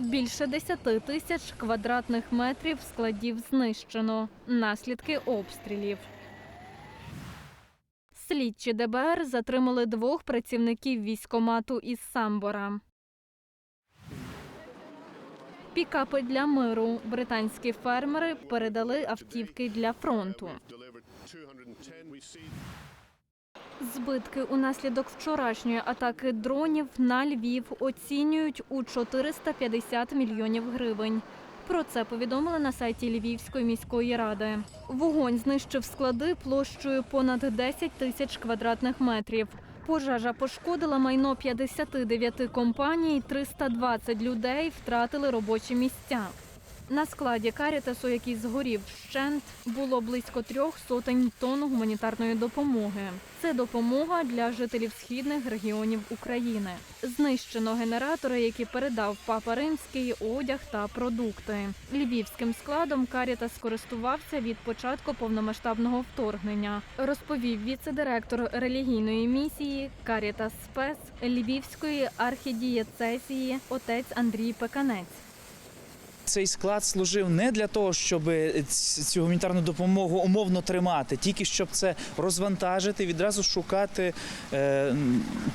Більше 10 тисяч квадратних метрів складів знищено. Наслідки обстрілів. Слідчі ДБР затримали двох працівників військомату із Самбора. Пікапи для миру. Британські фермери передали автівки для фронту. Збитки унаслідок вчорашньої атаки дронів на Львів оцінюють у 450 мільйонів гривень. Про це повідомили на сайті Львівської міської ради. Вогонь знищив склади площею понад 10 тисяч квадратних метрів. Пожежа пошкодила майно 59 компаній, 320 людей втратили робочі місця. На складі Карітасу, який згорів вщент, було близько трьох сотень тонн гуманітарної допомоги. Це допомога для жителів східних регіонів України. Знищено генератори, які передав папа римський, одяг та продукти. Львівським складом Карітас скористувався від початку повномасштабного вторгнення. Розповів віце-директор релігійної місії Карітас Спес Львівської архідієцесії отець Андрій Пеканець. Цей склад служив не для того, щоб цю гуманітарну допомогу умовно тримати, тільки щоб це розвантажити, відразу шукати е,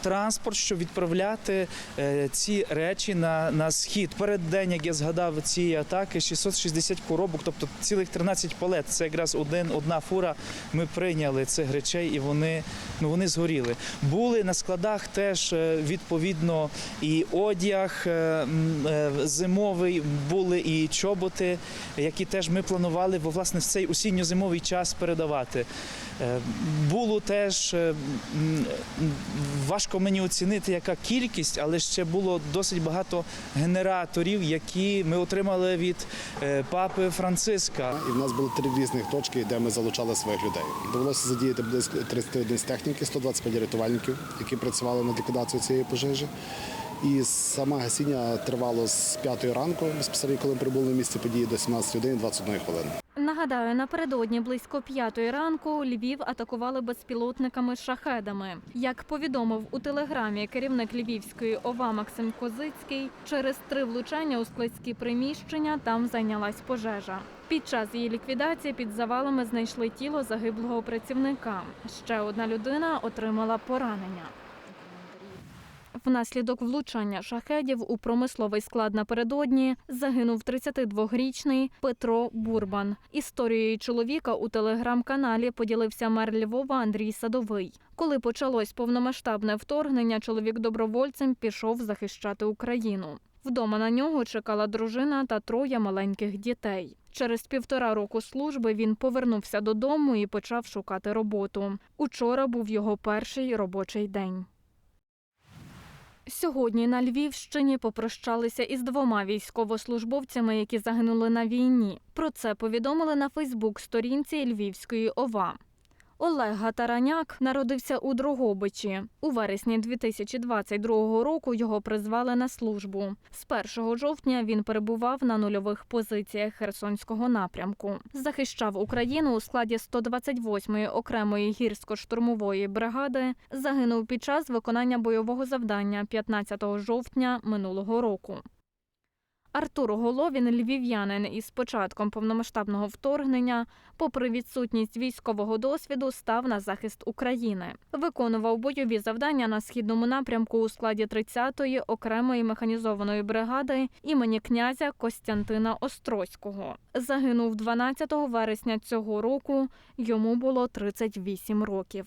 транспорт, щоб відправляти е, ці речі на, на схід. Перед день, як я згадав ці атаки, 660 коробок, тобто цілих 13 палет. Це якраз один, одна фура. Ми прийняли цих речей, і вони, ну, вони згоріли. Були на складах теж е, відповідно і одяг е, е, зимовий, були і чоботи, які теж ми планували бо, власне в цей осінньо-зимовий час передавати. Е, Було теж е, важко мені оцінити, яка кількість, але ще було досить багато генераторів, які ми отримали від е, папи Франциска. І в нас було три різних точки, де ми залучали своїх людей. Довелося задіяти близько 30 одиниць техніки, 125 рятувальників, які працювали над ліквідацією цієї пожежі. І саме гасіння тривало з 5 ранку, безпосередньо, коли ми прибули на місце події до 17 години 21 хвилини. Нагадаю, напередодні близько п'ятої ранку Львів атакували безпілотниками шахедами. Як повідомив у телеграмі керівник Львівської ОВА Максим Козицький, через три влучання у складські приміщення там зайнялась пожежа. Під час її ліквідації під завалами знайшли тіло загиблого працівника. Ще одна людина отримала поранення. Внаслідок влучання шахедів у промисловий склад напередодні загинув 32-річний Петро Бурбан. Історією чоловіка у телеграм-каналі поділився мер Львова Андрій Садовий. Коли почалось повномасштабне вторгнення, чоловік добровольцем пішов захищати Україну. Вдома на нього чекала дружина та троє маленьких дітей. Через півтора року служби він повернувся додому і почав шукати роботу. Учора був його перший робочий день. Сьогодні на Львівщині попрощалися із двома військовослужбовцями, які загинули на війні. Про це повідомили на Фейсбук-сторінці Львівської ОВА. Олег Гатараняк народився у Дрогобичі. У вересні 2022 року його призвали на службу. З 1 жовтня він перебував на нульових позиціях Херсонського напрямку. Захищав Україну у складі 128-ї окремої гірсько-штурмової бригади. Загинув під час виконання бойового завдання 15 жовтня минулого року. Артур Головін, львів'янин із початком повномасштабного вторгнення, попри відсутність військового досвіду, став на захист України. Виконував бойові завдання на східному напрямку у складі 30-ї окремої механізованої бригади імені князя Костянтина Острозького. Загинув 12 вересня цього року. Йому було 38 років.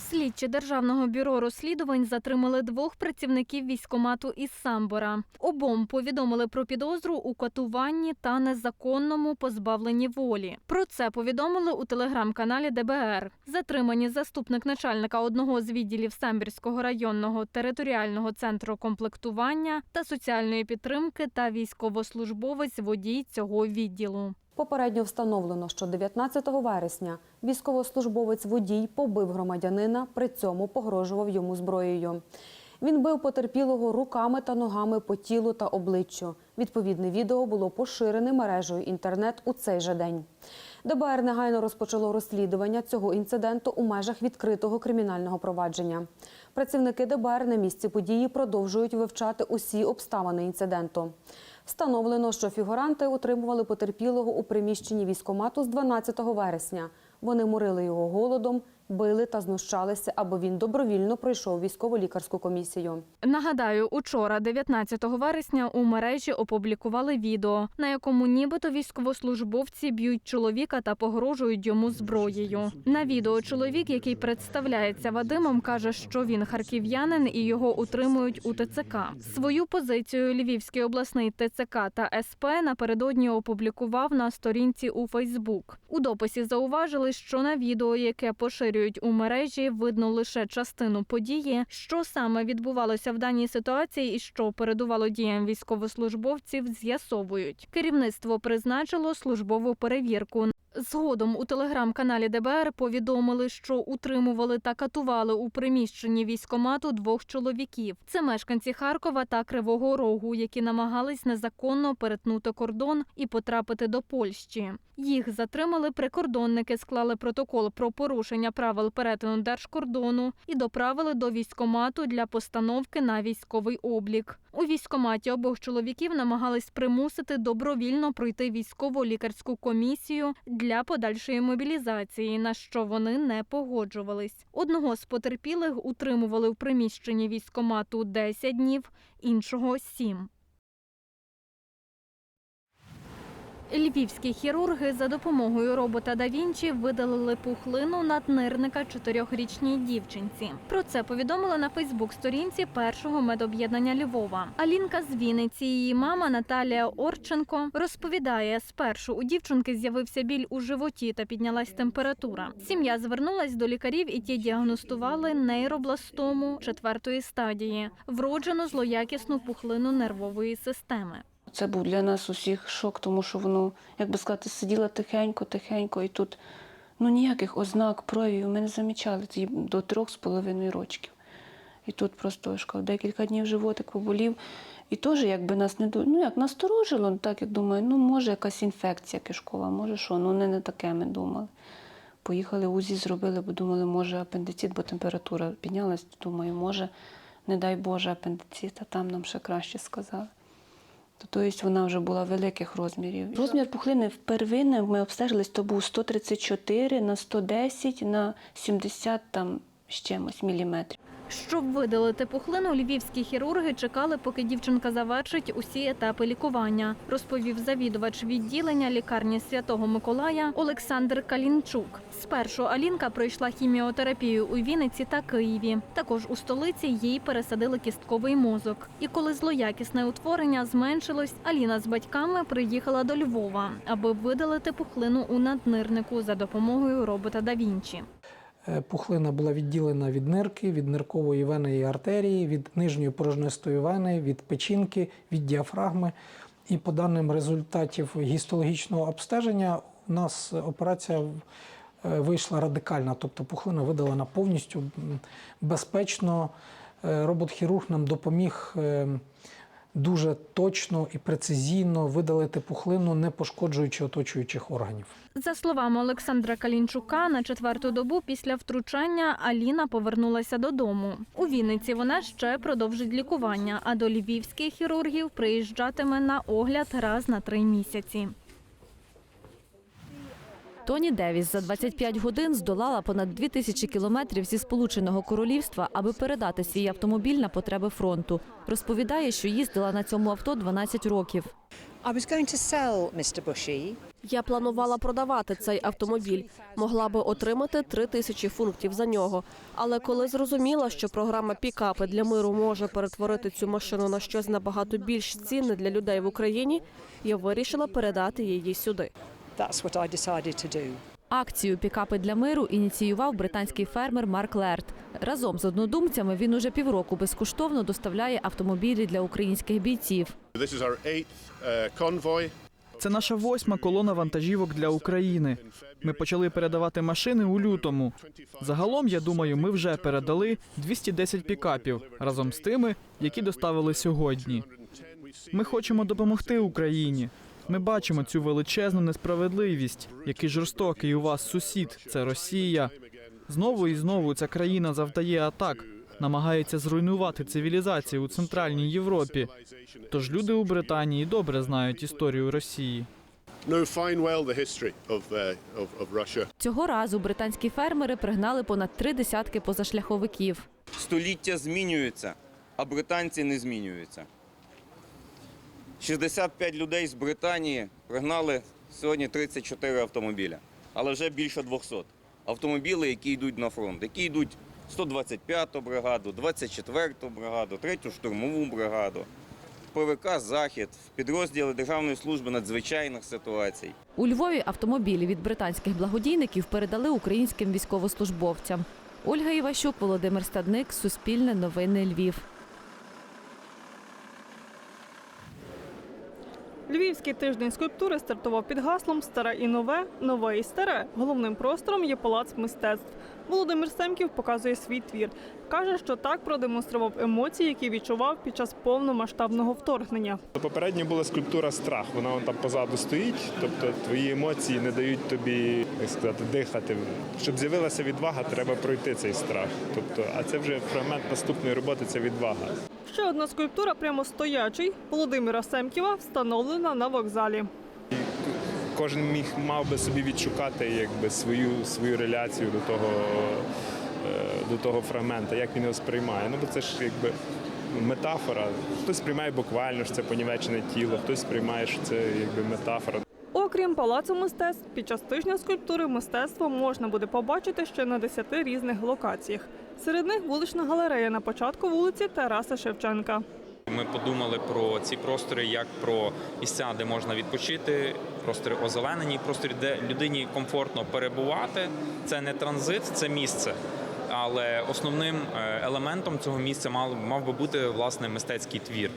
Слідчі Державного бюро розслідувань затримали двох працівників військомату із Самбора. Обом повідомили про підозру у катуванні та незаконному позбавленні волі. Про це повідомили у телеграм-каналі ДБР. Затримані заступник начальника одного з відділів Самбірського районного територіального центру комплектування та соціальної підтримки та військовослужбовець водій цього відділу. Попередньо встановлено, що 19 вересня військовослужбовець водій побив громадянина, при цьому погрожував йому зброєю. Він бив потерпілого руками та ногами по тілу та обличчю. Відповідне відео було поширене мережею інтернет у цей же день. ДБР негайно розпочало розслідування цього інциденту у межах відкритого кримінального провадження. Працівники ДБР на місці події продовжують вивчати усі обставини інциденту. Встановлено, що фігуранти утримували потерпілого у приміщенні військомату з 12 вересня. Вони морили його голодом, били та знущалися, аби він добровільно пройшов військово-лікарську комісію. Нагадаю, учора, 19 вересня, у мережі опублікували відео, на якому нібито військовослужбовці б'ють чоловіка та погрожують йому зброєю. На відео чоловік, який представляється Вадимом, каже, що він харків'янин і його утримують у ТЦК. Свою позицію Львівський обласний ТЦК та СП напередодні опублікував на сторінці у Фейсбук. У дописі зауважили, що на відео, яке поширюють у мережі, видно лише частину події, що саме відбувалося в даній ситуації і що передувало діям військовослужбовців, з'ясовують. Керівництво призначило службову перевірку. Згодом у телеграм-каналі ДБР повідомили, що утримували та катували у приміщенні військомату двох чоловіків. Це мешканці Харкова та Кривого Рогу, які намагались незаконно перетнути кордон і потрапити до Польщі. Їх затримали прикордонники, склали протокол про порушення правил перетину держкордону і доправили до військомату для постановки на військовий облік. У військкоматі обох чоловіків намагались примусити добровільно пройти військово-лікарську комісію для подальшої мобілізації, на що вони не погоджувались. Одного з потерпілих утримували в приміщенні військомату 10 днів, іншого 7. Львівські хірурги за допомогою робота да Вінчі видалили пухлину наднирника чотирьохрічній дівчинці. Про це повідомили на Фейсбук-сторінці першого медоб'єднання Львова. Алінка з Вінниці, її мама Наталія Орченко розповідає: спершу у дівчинки з'явився біль у животі та піднялась температура. Сім'я звернулась до лікарів, і ті діагностували нейробластому четвертої стадії, вроджену злоякісну пухлину нервової системи. Це був для нас усіх шок, тому що воно, як би сказати, сиділо тихенько, тихенько, і тут ну, ніяких ознак, проявів ми не замічали Це до трьох з половиною рочків. І тут просто я декілька днів животик поболів. І теж якби нас не ну як насторожило, так як думаю, ну може якась інфекція кишкова, може що, ну не, не таке ми думали. Поїхали УЗІ зробили, бо думали, може апендицит, бо температура піднялась. Думаю, може, не дай Боже, апендицит, а там нам ще краще сказали. То, тобто вона вже була великих розмірів. Розмір пухлини в первинне ми обстежились, то був 134 на 110 на 70 там з чимось міліметрів. Щоб видалити пухлину, львівські хірурги чекали, поки дівчинка завершить усі етапи лікування, розповів завідувач відділення лікарні Святого Миколая Олександр Калінчук. Спершу Алінка пройшла хіміотерапію у Вінниці та Києві. Також у столиці їй пересадили кістковий мозок. І коли злоякісне утворення зменшилось, Аліна з батьками приїхала до Львова, аби видалити пухлину у наднирнику за допомогою робота да Вінчі. Е, Пухлина була відділена від нирки, від ниркової вени і артерії, від нижньої порожнистої вени, від печінки, від діафрагми. І по даним результатів гістологічного обстеження у нас операція е, вийшла радикальна, тобто пухлина видалена повністю безпечно. Е, Робот-хірург нам допоміг дуже точно і прецизійно видалити пухлину, не пошкоджуючи оточуючих органів. За словами Олександра Калінчука, на четверту добу після втручання Аліна повернулася додому. У Вінниці вона ще продовжить лікування, а до львівських хірургів приїжджатиме на огляд раз на три місяці. Тоні Девіс за 25 годин здолала понад 2 тисячі кілометрів зі Сполученого Королівства, аби передати свій автомобіль на потреби фронту. Розповідає, що їздила на цьому авто 12 років. Я планувала продавати цей автомобіль. Могла би отримати три тисячі фунтів за нього. Але коли зрозуміла, що програма пікапи для миру може перетворити цю машину на щось набагато більш цінне для людей в Україні, я вирішила передати її сюди. That's what I decided to do. Акцію пікапи для миру ініціював британський фермер Марк Лерт. Разом з однодумцями він уже півроку безкоштовно доставляє автомобілі для українських бійців. This is our eighth uh, convoy. Це наша восьма колона вантажівок для України. Ми почали передавати машини у лютому. Загалом, я думаю, ми вже передали 210 пікапів разом з тими, які доставили сьогодні. Ми хочемо допомогти Україні. Ми бачимо цю величезну несправедливість, який жорстокий у вас сусід це Росія. Знову і знову ця країна завдає атак, намагається зруйнувати цивілізацію у центральній Європі. Тож люди у Британії добре знають історію Росії. Uh. Цього разу британські фермери пригнали понад три десятки позашляховиків. Століття змінюються, а британці не змінюються. 65 людей з Британії пригнали сьогодні 34 автомобіля, але вже більше 200. Автомобіли, які йдуть на фронт, які йдуть 125-ту бригаду, 24-ту бригаду, 3-ю штурмову бригаду, ПВК Захід, підрозділи Державної служби надзвичайних ситуацій. У Львові автомобілі від британських благодійників передали українським військовослужбовцям. Ольга Іващук, Володимир Стадник, Суспільне новини Львів. Львівський тиждень скульптури стартував під гаслом Старе і нове, нове і старе. Головним простором є палац мистецтв. Володимир Семків показує свій твір. Каже, що так продемонстрував емоції, які відчував під час повномасштабного вторгнення. Попередньо була скульптура страх. Вона вон там позаду стоїть. Тобто твої емоції не дають тобі як сказати, дихати. Щоб з'явилася відвага, треба пройти цей страх. Тобто, а це вже фрагмент наступної роботи. Це відвага. Ще одна скульптура прямо стоячий Володимира Семківа встановлена на вокзалі. Кожен міг мав би собі відшукати якби свою свою реляцію до того, е, до того фрагмента, як він його сприймає. Ну бо це ж якби метафора. Хтось сприймає буквально, що це понівечене тіло, хтось сприймає, що це якби метафора. Окрім палацу мистецтв, під час тижня скульптури мистецтво можна буде побачити ще на 10 різних локаціях. Серед них вулична галерея на початку вулиці Тараса Шевченка. Ми подумали про ці простори як про місця, де можна відпочити, простори озеленені, простори, де людині комфортно перебувати. Це не транзит, це місце. Але основним е, елементом цього місця мав, мав би бути власне мистецький твір.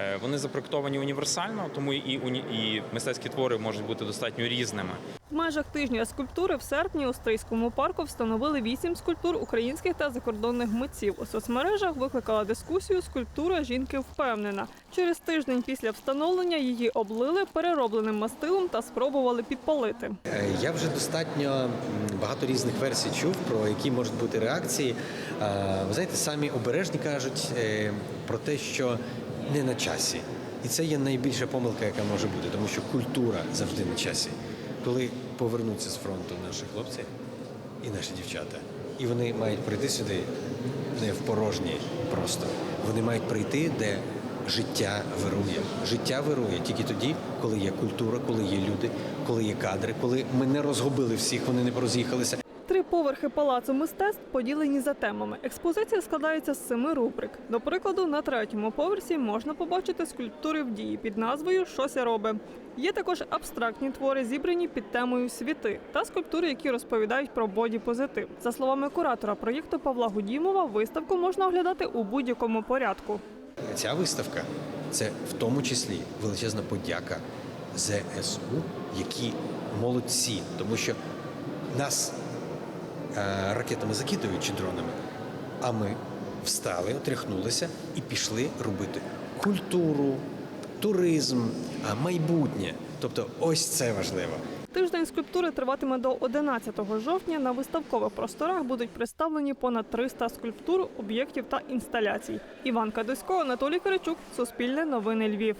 Е, Вони запроектовані універсально, тому і, уні- і мистецькі твори можуть бути достатньо різними. В межах тижня скульптури в серпні у Стрийському парку встановили вісім скульптур українських та закордонних митців. У соцмережах викликала дискусію скульптура жінки впевнена. Через тиждень після встановлення її облили переробленим мастилом та спробували підпалити. Е, Я вже достатньо багато різних версій чув, про які можуть бути реакції. Е, Ви знаєте, самі обережні кажуть про те, що не на часі. І це є найбільша помилка, яка може бути, тому що культура завжди на часі. Коли повернуться з фронту наші хлопці і наші дівчата, і вони мають прийти сюди не в порожній просто. Вони мають прийти, де життя вирує. Життя вирує тільки тоді, коли є культура, коли є люди, коли є кадри, коли ми не розгубили всіх, вони не пороз'їхалися. Поверхи палацу мистецтв поділені за темами. Експозиція складається з семи рубрик. До прикладу, на третьому поверсі можна побачити скульптури в дії під назвою Щось я робить. Є також абстрактні твори, зібрані під темою світи, та скульптури, які розповідають про боді-позитив. За словами куратора проєкту Павла Гудімова, виставку можна оглядати у будь-якому порядку. Ця виставка це в тому числі величезна подяка ЗСУ, які молодці, тому що нас ракетами закидують чи дронами, а ми встали, отряхнулися і пішли робити культуру, туризм, майбутнє. Тобто, ось це важливо. Тиждень скульптури триватиме до 11 жовтня. На виставкових просторах будуть представлені понад 300 скульптур, об'єктів та інсталяцій. Іван Кадусько, Анатолій Киричук, Суспільне новини Львів.